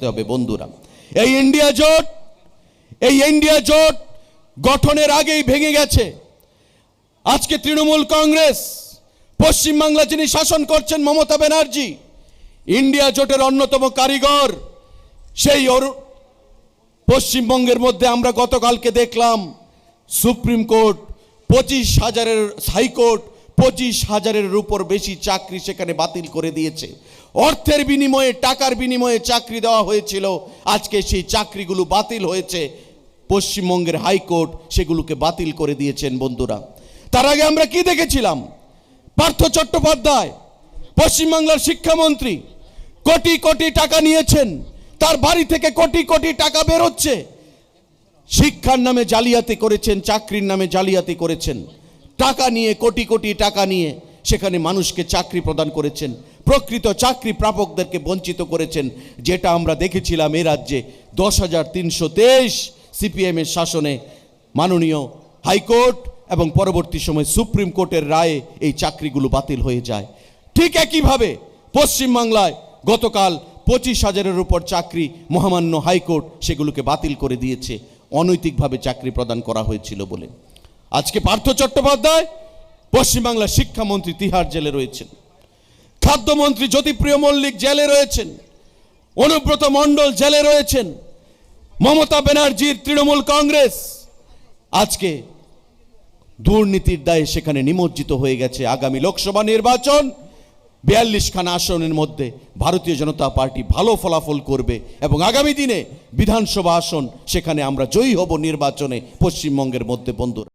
আসতে হবে বন্ধুরা। এই ইন্ডিয়া জোট, এই ইন্ডিয়া জোট গঠনের আগেই ভেঙে গেছে। আজকে তৃণমূল কংগ্রেস পশ্চিমবাংলা যিনি শাসন করছেন মমতা ব্যানার্জি ইন্ডিয়া জোটের অন্যতম কারিগর, সেই পশ্চিমবঙ্গের মধ্যে আমরা গতকালকে দেখলাম, সুপ্রিম কোর্ট পঁচিশ হাজারের হাইকোর্ট পঁচিশ হাজারের উপর বেশি চাকরি সেখানে বাতিল করে দিয়েছে। অর্থের বিনিময়ে, টাকার বিনিময়ে চাকরি দেওয়া হয়েছিল। আজকে সেই চাকরিগুলো বাতিল হয়েছে। পশ্চিমবঙ্গের হাইকোর্ট সেগুলোকে বাতিল করে দিয়েছেন বন্ধুরা। তার আগে আমরা কি দেখেছিলাম? পার্থ চট্টোপাধ্যায়, পশ্চিমবাংলার শিক্ষামন্ত্রী, কোটি কোটি টাকা নিয়েছেন। তার বাড়ি থেকে কোটি কোটি টাকা বেরোচ্ছে। শিক্ষার নামে জালিয়াতি করেছেন, চাকরির নামে জালিয়াতি করেছেন। টাকা নিয়ে, কোটি কোটি টাকা নিয়ে সেখানে মানুষকে চাকরি প্রদান করেছেন। প্রকৃত চাকরি প্রাপকদেরকে বঞ্চিত করেছেন। যেটা আমরা দেখেছিলাম এ রাজ্যে দশ হাজার তিনশো তেইশ সিপিএমের শাসনে মাননীয় হাইকোর্ট এবং পরবর্তী সময় সুপ্রিম কোর্টের রায়ে এই চাকরিগুলো বাতিল হয়ে যায়। ঠিক একইভাবে পশ্চিমবাংলায় গতকাল পঁচিশ হাজারের উপর চাকরি মহামান্য হাইকোর্ট সেগুলোকে বাতিল করে দিয়েছে। অনৈতিকভাবে চাকরি প্রদান করা হয়েছিল বলে। আজকে পার্থ চট্টোপাধ্যায় পশ্চিমবাংলার শিক্ষামন্ত্রী তিহার জেলে রয়েছেন। খাদ্যমন্ত্রী জ্যোতিপ্রিয় মল্লিক জেলে রয়েছেন। অনুব্রত মণ্ডল জেলে রয়েছেন। মমতা ব্যানার্জির তৃণমূল কংগ্রেস। আজকে দুর্নীতির দায়ে সেখানে নিমজ্জিত হয়ে গেছে আগামী লোকসভা নির্বাচন। বিয়াল্লিশ খান আসনের মধ্যে ভারতীয় জনতা পার্টি ভালো ফলাফল করবে এবং আগামী দিনে বিধানসভা আসন, সেখানে আমরা জয়ী হব নির্বাচনে পশ্চিমবঙ্গের মধ্যে বন্ধুরা।